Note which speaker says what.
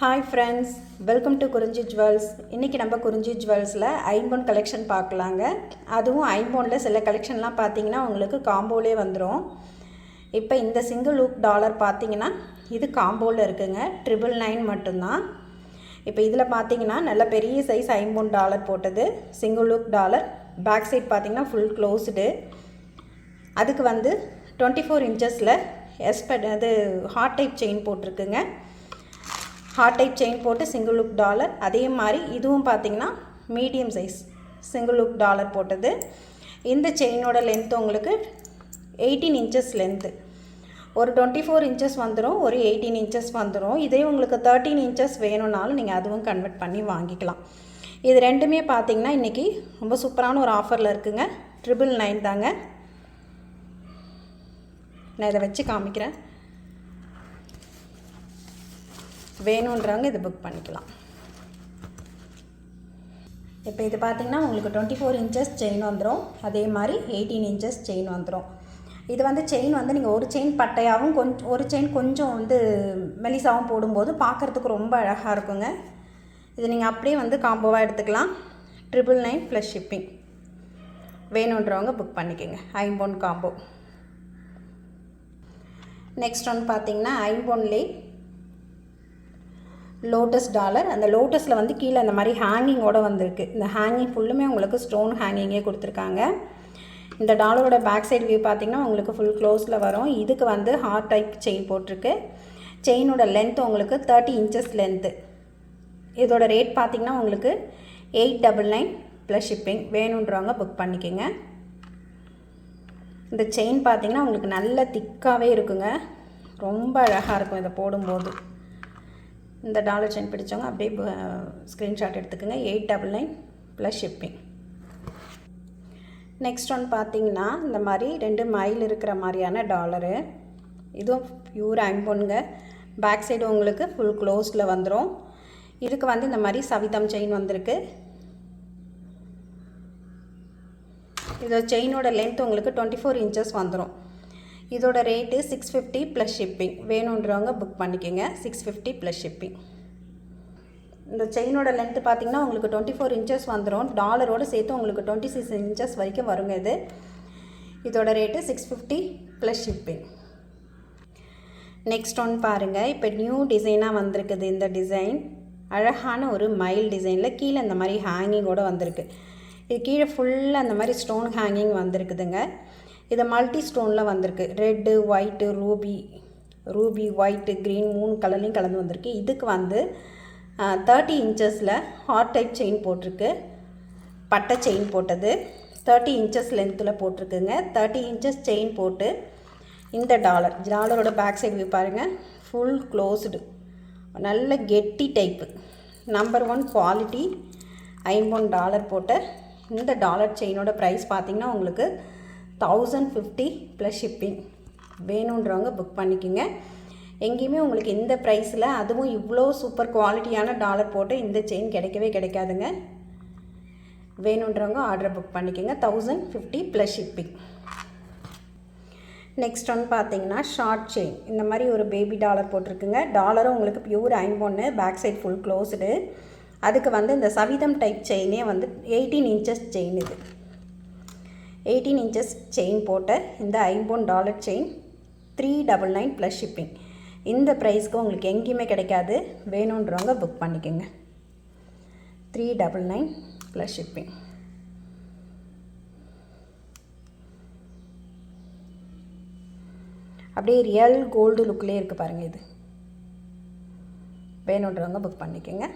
Speaker 1: Hi friends welcome to Kurinji jewels இன்றைக்கி நம்ம குறிஞ்சி ஜுவல்ஸில் ஐம்பொன் கலெக்ஷன் பார்க்கலாங்க. அதுவும் ஐம்பொனில் சில கலெக்ஷன்லாம் பார்த்தீங்கன்னா உங்களுக்கு காம்போலே வந்துடும் இப்போ இந்த சிங்கிள் லூக் டாலர் பார்த்தீங்கன்னா இது காம்போவில் இருக்குங்க. ட்ரிபிள் நைன் மட்டும்தான். இப்போ இதில் பார்த்தீங்கன்னா நல்ல பெரிய சைஸ் ஐம்பொன் டாலர் போட்டது. Single look dollar back side பார்த்தீங்கன்னா ஃபுல் க்ளோஸ்டு அதுக்கு வந்து டுவெண்ட்டி ஃபோர் இன்ச்சஸில் எஸ்பெட் அது ஹார்ட் டைப் செயின் போட்டிருக்குங்க. ஹார்ட் டைப் செயின் போட்டு சிங்கிள் லுக் டாலர் அதே மாதிரி இதுவும் பார்த்திங்கன்னா medium size single look dollar போட்டது. இந்த செயினோட லென்த் உங்களுக்கு எயிட்டீன் இன்ச்சஸ் லென்த்து ஒரு டுவெண்ட்டி ஃபோர் இன்ச்சஸ் வந்துடும் ஒரு எயிட்டீன் இன்ச்சஸ் வந்துடும் இதே உங்களுக்கு தேர்ட்டீன் இன்ச்சஸ் வேணும்னாலும் நீங்கள் அதுவும் கன்வெர்ட் பண்ணி வாங்கிக்கலாம். இது ரெண்டுமே பார்த்தீங்கன்னா இன்றைக்கி ரொம்ப சூப்பரான ஒரு ஆஃபரில் இருக்குங்க. ட்ரிபிள் நைன் தாங்க. நான் இதை வச்சு காமிக்கிறேன். வேணுன்றவங்க இதை புக் பண்ணிக்கலாம். இப்போ இது பார்த்திங்கன்னா உங்களுக்கு டுவெண்ட்டி ஃபோர் இன்ச்சஸ் செயின் வந்துடும் அதே மாதிரி எயிட்டீன் இன்ச்சஸ் செயின் வந்துடும் இது வந்து செயின் வந்து நீங்கள் ஒரு செயின் பட்டையாகவும் கொஞ்சம் ஒரு செயின் கொஞ்சம் வந்து மெலிசாகவும் போடும்போது பார்க்குறதுக்கு ரொம்ப அழகாக இருக்குங்க. இது நீங்கள் அப்படியே வந்து காம்போவாக எடுத்துக்கலாம். ட்ரிபிள் நைன் ப்ளஸ் ஷிப்பிங் வேணுன்றவங்க புக் பண்ணிக்கோங்க. ஐம்போன் காம்போ நெக்ஸ்ட் ஒன் பார்த்தீங்கன்னா ஐம்போன்லே லோட்டஸ் டாலர் அந்த லோட்டஸில் வந்து கீழே அந்த மாதிரி ஹேங்கிங்கோடு வந்திருக்கு. இந்த ஹேங்கிங் ஃபுல்லுமே உங்களுக்கு ஸ்டோன் ஹேங்கிங்கே கொடுத்துருக்காங்க. இந்த டாலரோட பேக் சைடு வியூ பார்த்திங்கன்னா உங்களுக்கு ஃபுல் க்ளோஸில் வரும். இதுக்கு வந்து ஹார்ட் டைப் செயின் போட்டிருக்கு. செயினோட லென்த் உங்களுக்கு தேர்ட்டி இன்ச்சஸ் லென்த்து இதோட ரேட் பார்த்திங்கன்னா உங்களுக்கு eight double nine plus shipping வேணுன்றவங்க புக் பண்ணிக்கோங்க. இந்த செயின் பார்த்திங்கன்னா உங்களுக்கு நல்ல திக்காகவே இருக்குங்க. ரொம்ப அழகாக இருக்கும் இதை போடும்போது. இந்த டாலர் செயின் பிடிச்சவங்க அப்படியே ஸ்க்ரீன்ஷாட் எடுத்துக்கோங்க. Eight double nine plus shipping next one பார்த்தீங்கன்னா இந்த மாதிரி ரெண்டு மைல் இருக்கிற மாதிரியான டாலரு. இதுவும் பியூர் ஆங்கோனுங்க பேக் சைடு உங்களுக்கு ஃபுல் க்ளோஸில் வந்துடும் இதுக்கு வந்து இந்த மாதிரி சவிதம் செயின் வந்திருக்கு. இதோட செயினோட லென்த் உங்களுக்கு டுவெண்ட்டி ஃபோர் இன்ச்சஸ் வந்துடும் இதோட rate six fifty plus shipping வேணுன்றவங்க புக் பண்ணிக்கோங்க. சிக்ஸ் ஃபிஃப்டி ப்ளஸ் ஷிப்பிங் இந்த செயினோட லென்த்து பார்த்திங்கன்னா உங்களுக்கு டுவெண்ட்டி ஃபோர் இன்ச்சஸ் வந்துடும் டாலரோடு சேர்த்து உங்களுக்கு டுவெண்ட்டி சிக்ஸ் இன்ச்சஸ் வரைக்கும் வருங்க இது. இதோட rate six fifty plus shipping next one பாருங்கள் இப்போ நியூ டிசைனாக வந்திருக்குது இந்த டிசைன் அழகான ஒரு மைல் டிசைனில் கீழே இந்த மாதிரி ஹேங்கிங்கோடு வந்திருக்கு. இது கீழே ஃபுல்லாக அந்த மாதிரி ஸ்டோன் ஹேங்கிங் வந்திருக்குதுங்க. இது மல்டி ஸ்டோனில் வந்திருக்கு. Red white ruby ruby white green மூணு கலர்லேயும் கலந்து வந்திருக்கு. இதுக்கு வந்து தேர்ட்டி இன்ச்சஸில் ஹார்ட் டைப் செயின் போட்டிருக்கு. பட்டை செயின் போட்டது. தேர்ட்டி இன்ச்சஸ் லென்த்தில் போட்டிருக்குங்க. தேர்ட்டி இன்ச்சஸ் செயின் போட்டு இந்த டாலர் டாலரோட பேக் சைடு வியூ பாருங்கள் ஃபுல் க்ளோஸ்டு நல்ல கெட்டி டைப்பு நம்பர் ஒன் குவாலிட்டி ஐம்பொன் டாலர் போட்ட இந்த டாலர் செயினோட ப்ரைஸ் பார்த்திங்கன்னா உங்களுக்கு தௌசண்ட் ஃபிஃப்டி ப்ளஸ் ஷிப்பிங் வேணுன்றவங்க புக் பண்ணிக்கோங்க. எங்கேயுமே உங்களுக்கு இந்த ப்ரைஸில் அதுவும் இவ்வளோ சூப்பர் குவாலிட்டியான டாலர் போட்டு இந்த செயின் கிடைக்கவே கிடைக்காதுங்க. வேணுன்றவங்க ஆர்டரை புக் பண்ணிக்கோங்க. Thousand fifty plus shipping next one பார்த்தீங்கன்னா ஷார்ட் செயின் இந்த மாதிரி ஒரு பேபி டாலர் போட்டிருக்குங்க. டாலரும் உங்களுக்கு பியூர் ஐம்பொன்று பேக் சைட் ஃபுல் க்ளோஸ்டு அதுக்கு வந்து இந்த சவிதம் டைப் செயினே வந்து எயிட்டீன் இன்ச்சஸ் செயின் இது. எயிட்டீன் இன்ச்சஸ் செயின் போட்ட இந்த ஐம்பொன் dollar chain three double nine plus shipping. இந்த ப்ரைஸ்க்கு உங்களுக்கு எங்கேயுமே கிடைக்காது. வேணுன்றவங்க புக் பண்ணிக்கோங்க. Three double nine plus shipping. அப்படியே ரியல் கோல்டு லுக்லேயே இருக்குது பாருங்கள் இது. வேணுன்றவங்க புக் பண்ணிக்கோங்க.